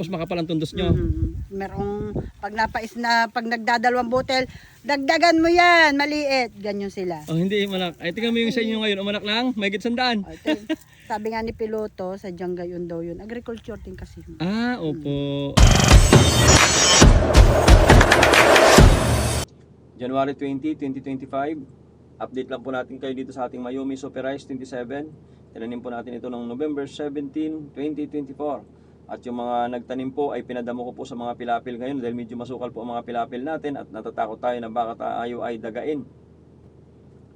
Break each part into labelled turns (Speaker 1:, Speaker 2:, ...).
Speaker 1: tapos makapal ang tundos nyo.
Speaker 2: Mhm. Merong pag napais na pag nagdadalawang botel, dagdagan mo yan, maliit. Ganyan sila.
Speaker 1: Oh, hindi malak. Ay, tingnan mo yung sa inyo ngayon, umanak lang, may sandaan.
Speaker 2: O, ito, sabi nga ni piloto, sa yun daw yun. Agriculture din kasi.
Speaker 1: Ah, opo. January 20, 2025. Update lang po natin kayo dito sa ating Mayumi Super Rice 27. Tinanim po natin ito noong November 17, 2024. At yung mga nagtanim po ay pinadamo ko po sa mga pilapil ngayon dahil medyo masukal po ang mga pilapil natin at natatakot tayo na baka tayo ay dagain.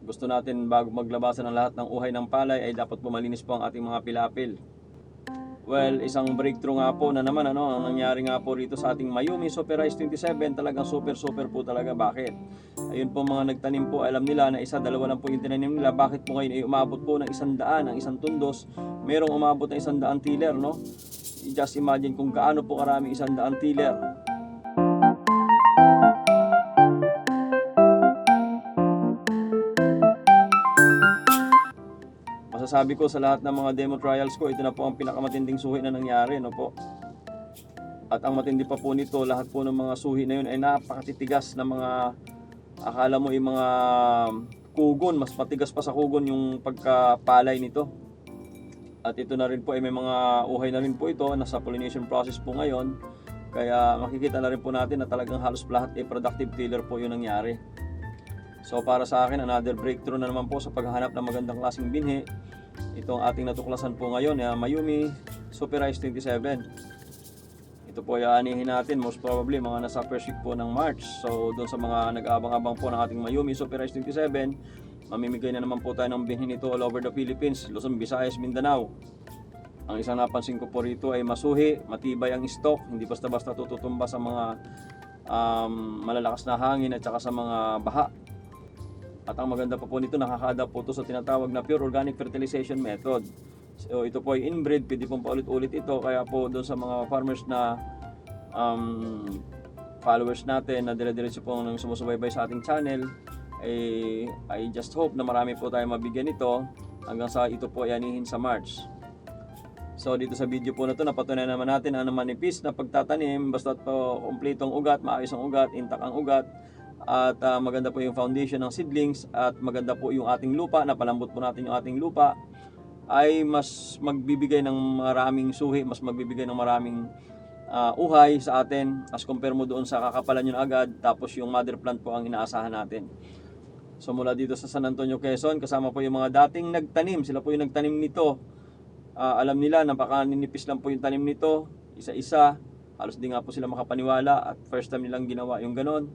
Speaker 1: Gusto natin bago maglabasan ng lahat ng uhay ng palay ay dapat po malinis po ang ating mga pilapil. Well, isang breakthrough nga po na naman ano, ang nangyari nga po rito sa ating Mayumi Super Rice 27, talagang super super po talaga. Bakit? Ayun po mga nagtanim po, alam nila na isa, dalawa lang po yung tinanim nila. Bakit po ngayon ay umabot po ng isang daan, ng isang tundos, merong umabot ng isang daan tiller, no? Just imagine kung gaano po karami isang daan tiller. Masasabi ko sa lahat ng mga demo trials ko, ito na po ang pinakamatinding suhi na nangyari, no po. At ang matindi pa po nito, lahat po ng mga suhi na yun ay napakatitigas na mga akala mo yung mga kugon, mas matigas pa sa kugon yung pagkapalay nito. At ito na rin po ay may mga uhay na rin po ito, nasa pollination process po ngayon. Kaya makikita na rin po natin na talagang halos lahat ay productive tiller po yung nangyari. So para sa akin, another breakthrough na naman po sa paghahanap ng magandang klaseng binhi. Itong ating natuklasan po ngayon, na Mayumi Super Ice 27. Ito po ay aanihin natin most probably mga nasa first week po ng March. So doon sa mga nag-aabang-abang po ng ating Mayumi Super Ice 27, mamimigay na naman po tayo ng binhi nito all over the Philippines, Luzon, Visayas, Mindanao. Ang isang napansin ko po rito ay masuhi, matibay ang stock, hindi basta-basta tututumba sa mga um, malalakas na hangin at saka sa mga baha. At ang maganda pa po nito, nakaka-adapt po ito sa tinatawag na pure organic fertilization method. So ito po ay inbred, pwede pong paulit-ulit ito. Kaya po doon sa mga farmers na um, followers natin na dire-diretso po nang sumusubaybay sa ating channel, eh, I just hope na marami po tayo mabigyan ito hanggang sa ito po ay anihin sa March. So dito sa video po na to napatunayan naman natin ang manipis na pagtatanim basta po kumpletong ugat, maayos ang ugat, intact ang ugat at ah, maganda po yung foundation ng seedlings at maganda po yung ating lupa, napalambot po natin yung ating lupa ay mas magbibigay ng maraming suhi, mas magbibigay ng maraming ah, uhay sa atin as compare mo doon sa kakapalan yun agad tapos yung mother plant po ang inaasahan natin. So mula dito sa San Antonio, Quezon, kasama po yung mga dating nagtanim, sila po yung nagtanim nito. Ah, alam nila, napakaninipis lang po yung tanim nito, isa-isa. Halos di nga po sila makapaniwala at first time nilang ginawa yung ganon.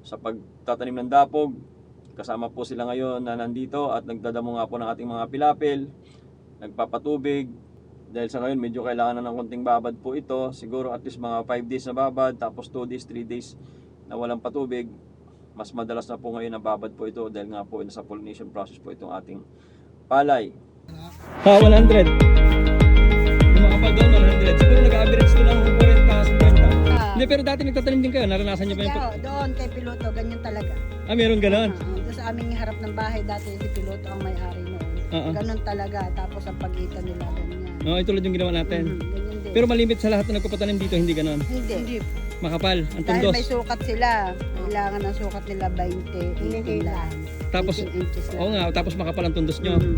Speaker 1: Sa pagtatanim ng dapog, kasama po sila ngayon na nandito at nagdadamo nga po ng ating mga pilapil, nagpapatubig. Dahil sa ngayon, medyo kailangan na ng konting babad po ito. Siguro at least mga 5 days na babad, tapos 2 days, 3 days na walang patubig. Mas madalas na po ngayon na babad po ito dahil nga po nasa pollination process po itong ating palay. Ha, 100. Yung mga pag 100. Siguro nag-average to lang 40, 50.
Speaker 2: Ah,
Speaker 1: Hindi, pero dati nagtatanim din kayo. Naranasan niyo ba yung...
Speaker 2: kaya, doon kay piloto, ganyan talaga.
Speaker 1: Ah, meron ganon.
Speaker 2: Ah, doon sa aming harap ng bahay dati, si piloto ang may-ari noon.
Speaker 1: Oo.
Speaker 2: Ganun talaga. Tapos ang pagitan nila, ganyan.
Speaker 1: Oo, ito yung ginawa natin.
Speaker 2: Mhm, ganyan din.
Speaker 1: Pero malimit sa lahat na nagpapatanim dito, hindi ganon.
Speaker 2: hindi. Hindi.
Speaker 1: Makapal, ang
Speaker 2: Dahil
Speaker 1: tundos.
Speaker 2: may sukat sila. Kailangan ng sukat nila 20. Hindi lang.
Speaker 1: Tapos,
Speaker 2: 18 inches lang.
Speaker 1: oo nga, tapos makapal ang tundos nyo.
Speaker 2: Mhm.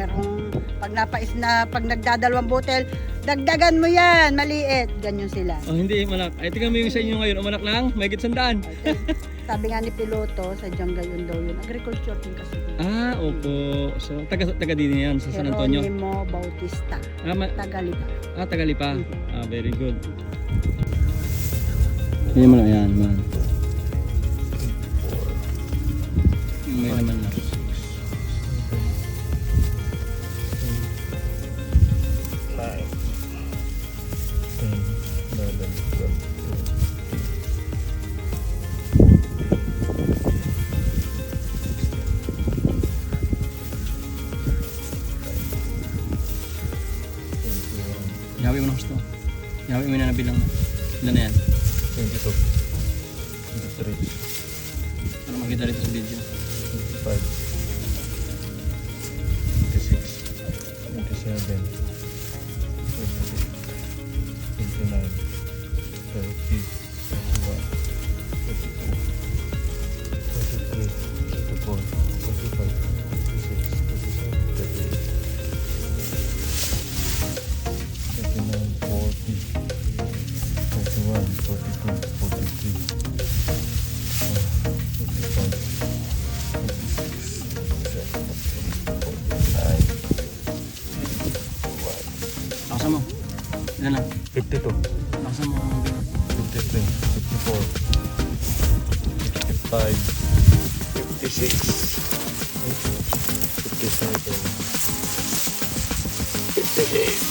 Speaker 2: Merong pag napais na pag nagdadalawang botel, dagdagan mo yan, maliit. Ganyan sila.
Speaker 1: Oh, hindi, malak. Ay, tingnan mo yung sa inyo ngayon, umanak lang, may sandaan.
Speaker 2: Okay. Sabi nga ni piloto, sa yun daw yun. Agriculture din kasi.
Speaker 1: Ah, opo. So, taga, taga din yan sa San Antonio.
Speaker 2: Jeronimo Bautista.
Speaker 1: Ah, ma-
Speaker 2: Tagalipa.
Speaker 1: ah Tagalipa. Ah, very good. Yan mo lang, yan, man. May naman lang. Yawi mo na gusto. Yawi mo na na bilang. Ilan na yan?
Speaker 3: 22. 23.
Speaker 1: Para makita rito sa video.
Speaker 3: 25.
Speaker 1: Nasa mo
Speaker 3: 53, 54, 55, 56, 57, 58,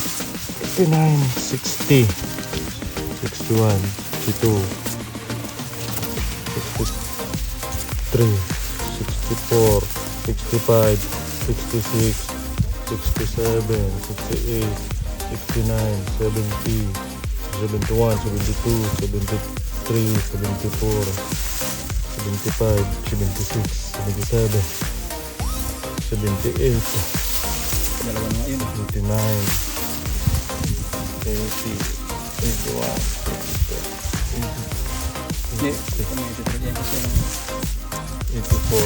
Speaker 3: 59, 60, 61, 62, 63, 64, 65, 66, 67, 68, 69, 70, 71, 72, 73, 74, 75, 76, 77, 78,
Speaker 1: Dalawa na yun.
Speaker 3: 89, 80, 81, 82,
Speaker 1: Hindi.
Speaker 3: 83,
Speaker 1: Kami ito yan kasi
Speaker 3: 84,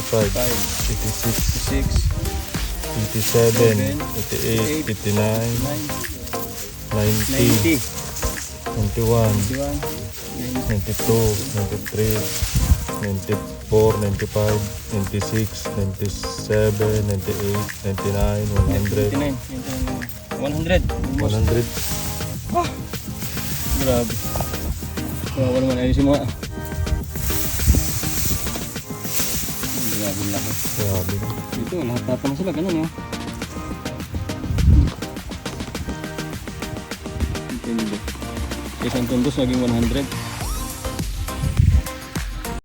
Speaker 3: 85,
Speaker 1: 5,
Speaker 3: 86,
Speaker 1: 6,
Speaker 3: 87, 88, 89, 90,
Speaker 1: 90,
Speaker 3: 91,
Speaker 1: 91,
Speaker 3: 92, 93, 94, 95, 96, 97, 98, 99, 100,
Speaker 1: 99, 100.
Speaker 3: 100.
Speaker 1: Grabe. Kawawa naman ayusin mo. ah. Grabe laki.
Speaker 3: Grabe na.
Speaker 1: Ito, lahat tatama sila, ganun yun. Intindi. Isang tundos naging 100.